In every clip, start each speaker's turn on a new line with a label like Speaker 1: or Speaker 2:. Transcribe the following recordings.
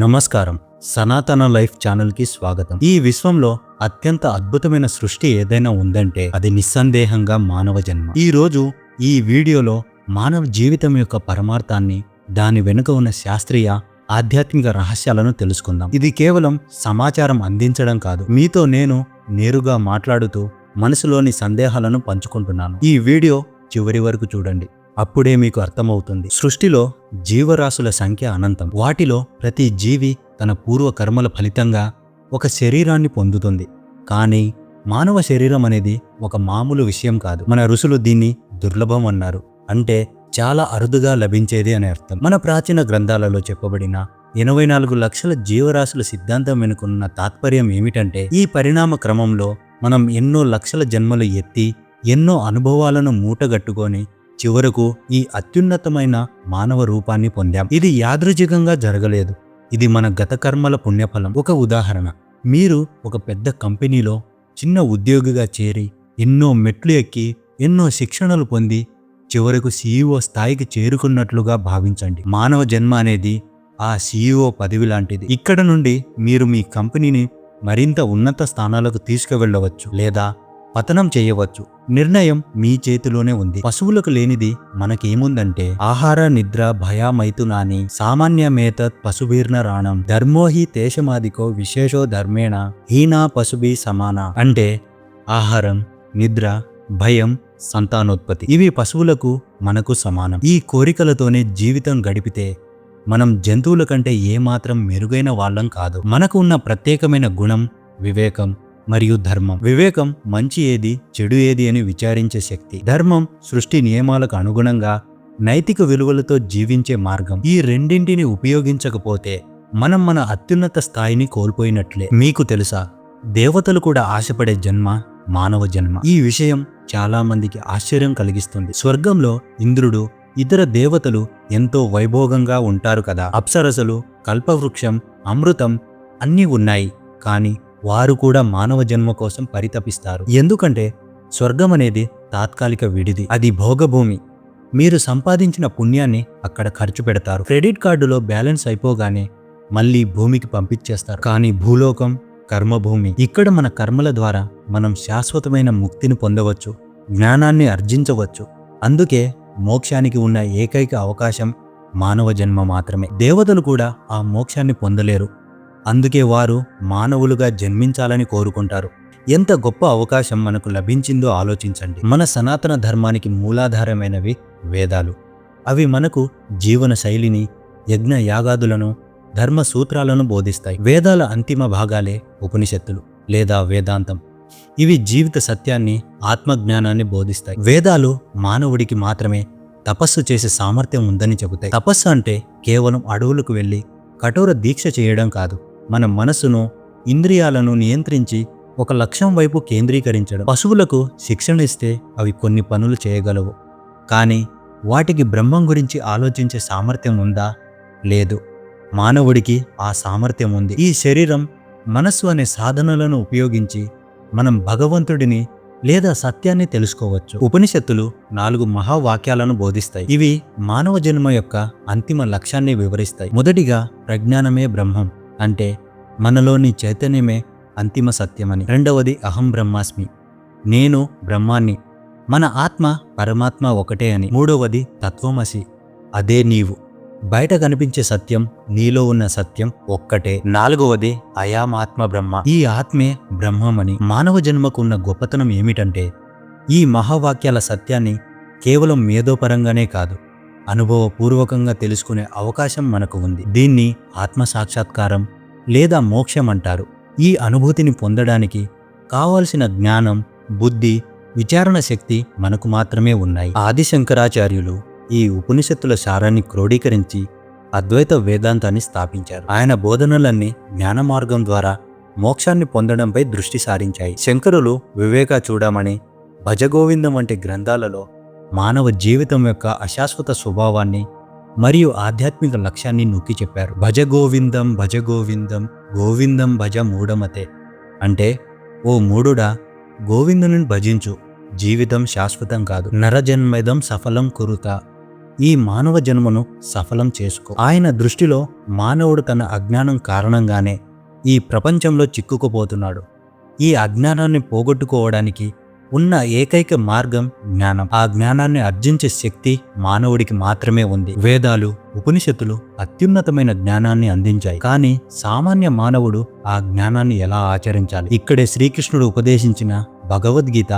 Speaker 1: నమస్కారం. సనాతన లైఫ్ ఛానల్కి స్వాగతం. ఈ విశ్వంలో అత్యంత అద్భుతమైన సృష్టి ఏదైనా ఉందంటే అది నిస్సందేహంగా మానవ జన్మ. ఈ రోజు ఈ వీడియోలో మానవ జీవితం యొక్క పరమార్థాన్ని దాని వెనుక ఉన్న శాస్త్రీయ ఆధ్యాత్మిక రహస్యాలను తెలుసుకుందాం. ఇది కేవలం సమాచారం అందించడం కాదు. మీతో నేను నేరుగా మాట్లాడుతూ మనసులోని సందేహాలను పంచుకుంటున్నాను. ఈ వీడియో చివరి వరకు చూడండి. అప్పుడే మీకు అర్థమవుతుంది. సృష్టిలో జీవరాశుల సంఖ్య అనంతం. వాటిలో ప్రతి జీవి తన పూర్వ కర్మల ఫలితంగా ఒక శరీరాన్ని పొందుతుంది. కానీ మానవ శరీరం అనేది ఒక మామూలు విషయం కాదు. మన ఋషులు దీన్ని దుర్లభం అన్నారు. అంటే చాలా అరుదుగా లభించేది అని అర్థం. మన ప్రాచీన గ్రంథాలలో చెప్పబడిన ఎనభై నాలుగు లక్షల జీవరాశుల సిద్ధాంతం వెనుకున్న తాత్పర్యం ఏమిటంటే ఈ పరిణామ క్రమంలో మనం ఎన్నో లక్షల జన్మలు ఎత్తి ఎన్నో అనుభవాలను మూటగట్టుకొని చివరకు ఈ అత్యున్నతమైన మానవ రూపాన్ని పొందాం. ఇది యాదృచికంగా జరగలేదు. ఇది మన గత కర్మల పుణ్యఫలం. ఒక ఉదాహరణ. మీరు ఒక పెద్ద కంపెనీలో చిన్న ఉద్యోగిగా చేరి ఎన్నో మెట్లు ఎక్కి ఎన్నో శిక్షణలు పొంది చివరకు సీఈఓ స్థాయికి చేరుకున్నట్లుగా భావించండి. మానవ జన్మ అనేది ఆ సీఈఓ పదవి లాంటిది. ఇక్కడ నుండి మీరు మీ కంపెనీని మరింత ఉన్నత స్థానాలకు తీసుకువెళ్ళవచ్చు. లేదా పతనం చేయవచ్చు. నిర్ణయం మీ చేతిలోనే ఉంది. పశువులకు లేనిది మనకేముందంటే ఆహార నిద్ర భయామైతునాని సామాన్యమేతత్ పశువీర్ణ రాణం ధర్మోహి తేషమాదికో విశేషో ధర్మేణ హీనా పశుభి సమాన. అంటే ఆహారం నిద్ర భయం సంతానోత్పత్తి. ఇవి పశువులకు మనకు సమానం. ఈ కోరికలతోనే జీవితం గడిపితే మనం జంతువుల కంటే ఏమాత్రం మెరుగైన వాళ్ళం కాదు. మనకు ఉన్న ప్రత్యేకమైన గుణం వివేకం. మరియు ధర్మం. వివేకం మంచి ఏది చెడు ఏది అని విచారించే శక్తి. ధర్మం సృష్టి నియమాలకు అనుగుణంగా నైతిక విలువలతో జీవించే మార్గం. ఈ రెండింటిని ఉపయోగించకపోతే మనం మన అత్యున్నత స్థాయిని కోల్పోయినట్లే. మీకు తెలుసా? దేవతలు కూడా ఆశపడే జన్మ మానవ జన్మ. ఈ విషయం చాలా మందికి ఆశ్చర్యం కలిగిస్తుంది. స్వర్గంలో ఇంద్రుడు ఇతర దేవతలు ఎంతో వైభోగంగా ఉంటారు కదా. అప్సరసలు కల్పవృక్షం అమృతం అన్నీ ఉన్నాయి. కానీ వారు కూడా మానవ జన్మ కోసం పరితపిస్తారు. ఎందుకంటే స్వర్గం అనేది తాత్కాలిక విడిది. అది భోగభూమి. మీరు సంపాదించిన పుణ్యాన్ని అక్కడ ఖర్చు పెడతారు. క్రెడిట్ కార్డులో బ్యాలెన్స్ అయిపోగానే మళ్ళీ భూమికి పంపించేస్తారు. కానీ భూలోకం కర్మభూమి. ఇక్కడ మన కర్మల ద్వారా మనం శాశ్వతమైన ముక్తిని పొందవచ్చు. జ్ఞానాన్ని అర్జించవచ్చు. అందుకే మోక్షానికి ఉన్న ఏకైక అవకాశం మానవ జన్మ మాత్రమే. దేవతలు కూడా ఆ మోక్షాన్ని పొందలేరు. అందుకే వారు మానవులుగా జన్మించాలని కోరుకుంటారు. ఎంత గొప్ప అవకాశం మనకు లభించిందో ఆలోచించండి. మన సనాతన ధర్మానికి మూలాధారమైనవి వేదాలు. అవి మనకు జీవన శైలిని యజ్ఞ యాగాదులను ధర్మ సూత్రాలను బోధిస్తాయి. వేదాల అంతిమ భాగాలే ఉపనిషత్తులు లేదా వేదాంతం. ఇవి జీవిత సత్యాన్ని ఆత్మజ్ఞానాన్ని బోధిస్తాయి. వేదాలు మానవుడికి మాత్రమే తపస్సు చేసే సామర్థ్యం ఉందని చెబుతాయి. తపస్సు అంటే కేవలం అడవులకు వెళ్ళి కఠోర దీక్ష చేయడం కాదు. మన మనసును ఇంద్రియాలను నియంత్రించి ఒక లక్ష్యం వైపు కేంద్రీకరించడం. పశువులకు శిక్షణ ఇస్తే అవి కొన్ని పనులు చేయగలవు. కానీ వాటికి బ్రహ్మం గురించి ఆలోచించే సామర్థ్యం ఉందా? లేదు. మానవుడికి ఆ సామర్థ్యం ఉంది. ఈ శరీరం మనస్సు అనే సాధనలను ఉపయోగించి మనం భగవంతుడిని లేదా సత్యాన్ని తెలుసుకోవచ్చు. ఉపనిషత్తులు నాలుగు మహావాక్యాలను బోధిస్తాయి. ఇవి మానవ జన్మ యొక్క అంతిమ లక్ష్యాన్ని వివరిస్తాయి. మొదటిగా ప్రజ్ఞానమే బ్రహ్మం. అంటే మనలోని చైతన్యమే అంతిమ సత్యమని. రెండవది అహం బ్రహ్మాస్మి. నేను బ్రహ్మాన్ని మన ఆత్మ పరమాత్మ ఒకటే అని. మూడవది తత్వమసి అదే నీవు. బయట కనిపించే సత్యం నీలో ఉన్న సత్యం ఒక్కటే. నాలుగవది అయామాత్మ బ్రహ్మ. ఈ ఆత్మే బ్రహ్మమని. మానవ జన్మకు ఉన్న గొప్పతనం ఏమిటంటే ఈ మహావాక్యాల సత్యాన్ని కేవలం మేధోపరంగానే కాదు అనుభవపూర్వకంగా తెలుసుకునే అవకాశం మనకు ఉంది. దీన్ని ఆత్మ సాక్షాత్కారం లేదా మోక్షం అంటారు. ఈ అనుభూతిని పొందడానికి కావాల్సిన జ్ఞానం బుద్ధి విచారణ శక్తి మనకు మాత్రమే ఉన్నాయి. ఆది శంకరాచార్యులు ఈ ఉపనిషత్తుల సారాన్ని క్రోడీకరించి అద్వైత వేదాంతాన్ని స్థాపించారు. ఆయన బోధనలన్నీ జ్ఞాన మార్గం ద్వారా మోక్షాన్ని పొందడంపై దృష్టి సారించాయి. శంకరులు వివేక చూడమని భజగోవిందం వంటి గ్రంథాలలో మానవ జీవితం యొక్క అశాశ్వత స్వభావాన్ని మరియు ఆధ్యాత్మిక లక్ష్యాన్ని నొక్కి చెప్పారు. భజ గోవిందం భజ గోవిందం గోవిందం భజ మూఢమతే. అంటే ఓ మూడుడా గోవిందుని భజించు. జీవితం శాశ్వతం కాదు. నరజన్మదం సఫలం కురుత. ఈ మానవ జన్మను సఫలం చేసుకో. ఆయన దృష్టిలో మానవుడు తన అజ్ఞానం కారణంగానే ఈ ప్రపంచంలో చిక్కుకుపోతున్నాడు. ఈ అజ్ఞానాన్ని పోగొట్టుకోవడానికి ఉన్న ఏకైక మార్గం జ్ఞానం. ఆ జ్ఞానాన్ని అర్జించే శక్తి మానవుడికి మాత్రమే ఉంది. వేదాలు ఉపనిషత్తులు అత్యున్నతమైన జ్ఞానాన్ని అందించాయి. కానీ సామాన్య మానవుడు ఆ జ్ఞానాన్ని ఎలా ఆచరించాలి? ఇక్కడే శ్రీకృష్ణుడు ఉపదేశించిన భగవద్గీత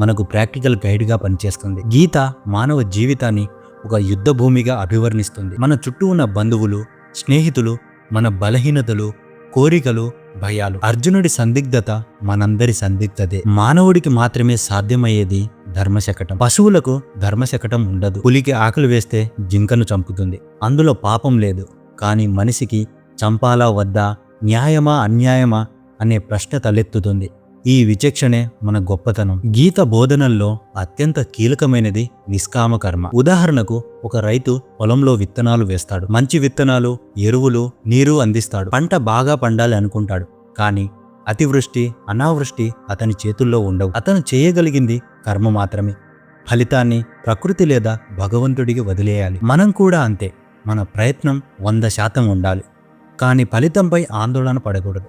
Speaker 1: మనకు ప్రాక్టికల్ గైడ్గా పనిచేస్తుంది. గీత మానవ జీవితాన్ని ఒక యుద్ధ భూమిగా అభివర్ణిస్తుంది. మన చుట్టూ ఉన్న బంధువులు స్నేహితులు మన బలహీనతలు కోరికలు భయాలు. అర్జునుడి సందిగ్ధత మనందరి సందిగ్ధతే. మానవుడికి మాత్రమే సాధ్యమయ్యేది ధర్మశకటం. పశువులకు ధర్మశకటం ఉండదు. పులికి ఆకలి వేస్తే జింకను చంపుతుంది. అందులో పాపం లేదు. కానీ మనిషికి చంపాలా వద్దా? న్యాయమా అన్యాయమా అనే ప్రశ్న తలెత్తుతుంది. ఈ విచక్షణే మన గొప్పతనం. గీత బోధనల్లో అత్యంత కీలకమైనది నిష్కామ కర్మ ఉదాహరణకు ఒక రైతు పొలంలో విత్తనాలు వేస్తాడు. మంచి విత్తనాలు ఎరువులు నీరు అందిస్తాడు. పంట బాగా పండాలి అనుకుంటాడు. కానీ అతివృష్టి అనావృష్టి అతని చేతుల్లో ఉండవు. అతను చేయగలిగింది కర్మ మాత్రమే. ఫలితాన్ని ప్రకృతి లేదా భగవంతుడికి వదిలేయాలి. మనం కూడా అంతే. మన ప్రయత్నం వంద శాతం ఉండాలి. కానీ ఫలితంపై ఆందోళన పడకూడదు.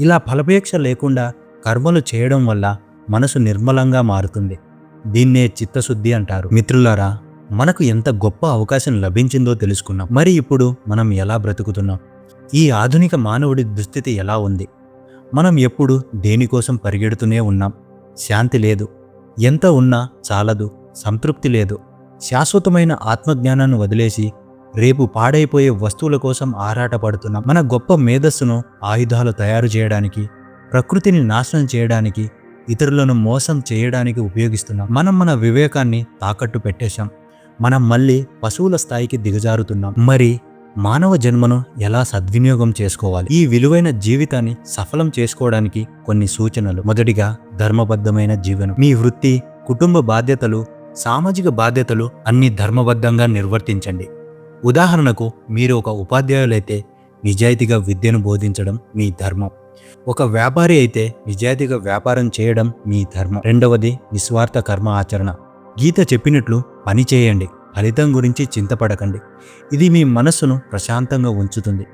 Speaker 1: ఇలా ఫలపేక్ష లేకుండా కర్మలు చేయడం వల్ల మనసు నిర్మలంగా మారుతుంది. దీన్నే చిత్తశుద్ధి అంటారు. మిత్రులారా మనకు ఎంత గొప్ప అవకాశం లభించిందో తెలుసుకున్నాం. మరి ఇప్పుడు మనం ఎలా బ్రతుకుతున్నాం? ఈ ఆధునిక మానవుడి దుస్థితి ఎలా ఉంది? మనం ఎప్పుడు దేనికోసం పరిగెడుతూనే ఉన్నాం? శాంతి లేదు. ఎంత ఉన్నా చాలదు సంతృప్తి లేదు. శాశ్వతమైన ఆత్మజ్ఞానాన్ని వదిలేసి రేపు పాడైపోయే వస్తువుల కోసం ఆరాటపడుతున్నాం. మన గొప్ప మేధస్సును ఆయుధాలు తయారు చేయడానికి ప్రకృతిని నాశనం చేయడానికి ఇతరులను మోసం చేయడానికి ఉపయోగిస్తున్నాం. మనం మన వివేకాన్ని తాకట్టు పెట్టేశాం. మనం మళ్ళీ పశువుల స్థాయికి దిగజారుతున్నాం. మరి మానవ జన్మను ఎలా సద్వినియోగం చేసుకోవాలి? ఈ విలువైన జీవితాన్ని సఫలం చేసుకోవడానికి కొన్ని సూచనలు. మొదటిగా ధర్మబద్ధమైన జీవనం. మీ వృత్తి కుటుంబ బాధ్యతలు సామాజిక బాధ్యతలు అన్ని ధర్మబద్ధంగా నిర్వర్తించండి. ఉదాహరణకు మీరు ఒక ఉపాధ్యాయులైతే నిజాయితీగా విద్యను బోధించడం మీ ధర్మం. ఒక వ్యాపారి అయితే నిజాయితీగా వ్యాపారం చేయడం మీ ధర్మం. రెండవది నిస్వార్థ కర్మ ఆచరణ. గీత చెప్పినట్లు పని చేయండి ఫలితం గురించి చింతపడకండి. ఇది మీ మనస్సును ప్రశాంతంగా ఉంచుతుంది.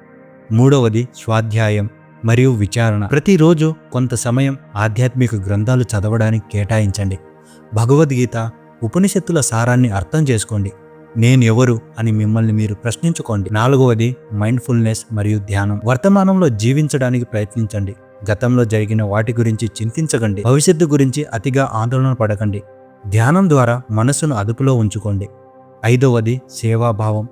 Speaker 1: మూడవది స్వాధ్యాయం మరియు విచారణ. ప్రతిరోజు కొంత సమయం ఆధ్యాత్మిక గ్రంథాలు చదవడానికి కేటాయించండి. భగవద్గీత ఉపనిషత్తుల సారాన్ని అర్థం చేసుకోండి. నేను ఎవరు అని మిమ్మల్ని మీరు ప్రశ్నించుకోండి. నాలుగవది మైండ్ఫుల్నెస్ మరియు ధ్యానం. వర్తమానంలో జీవించడానికి ప్రయత్నించండి. గతంలో జరిగిన వాటి గురించి చింతించకండి. భవిష్యత్తు గురించి అతిగా ఆందోళన పడకండి. ధ్యానం ద్వారా మనసును అదుపులో ఉంచుకోండి. ఐదవది సేవాభావం.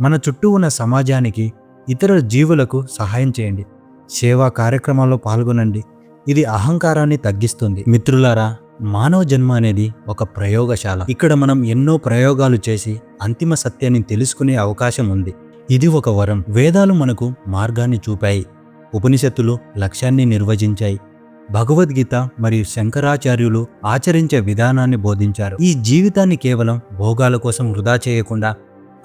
Speaker 1: మన చుట్టూ ఉన్న సమాజానికి ఇతర జీవులకు సహాయం చేయండి. సేవా కార్యక్రమాల్లో పాల్గొనండి. ఇది అహంకారాన్ని తగ్గిస్తుంది. మిత్రులారా మానవ జన్మ అనేది ఒక ప్రయోగశాల. ఇక్కడ మనం ఎన్నో ప్రయోగాలు చేసి అంతిమ సత్యాన్ని తెలుసుకునే అవకాశం ఉంది. ఇది ఒక వరం. వేదాలు మనకు మార్గాన్ని చూపాయి. ఉపనిషత్తులు లక్ష్యాన్ని నిర్వచించాయి. భగవద్గీత మరియు శంకరాచార్యులు ఆచరించే విధానాన్ని బోధించారు. ఈ జీవితాన్ని కేవలం భోగాల కోసం వృధా చేయకుండా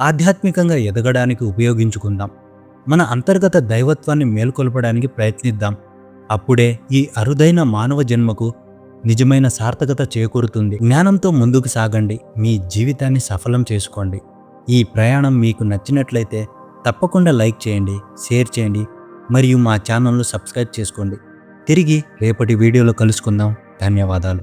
Speaker 1: ఆధ్యాత్మికంగా ఎదగడానికి ఉపయోగించుకుందాం. మన అంతర్గత దైవత్వాన్ని మేల్కొల్పడానికి ప్రయత్నిద్దాం. అప్పుడే ఈ అరుదైన మానవ జన్మకు నిజమైన సార్థకత చేకూరుతుంది. జ్ఞానంతో ముందుకు సాగండి. మీ జీవితాన్ని సఫలం చేసుకోండి. ఈ ప్రయాణం మీకు నచ్చినట్లయితే తప్పకుండా లైక్ చేయండి షేర్ చేయండి మరియు మా ఛానల్ను సబ్స్క్రైబ్ చేసుకోండి. తిరిగి రేపటి వీడియోలో కలుసుకుందాం. ధన్యవాదాలు.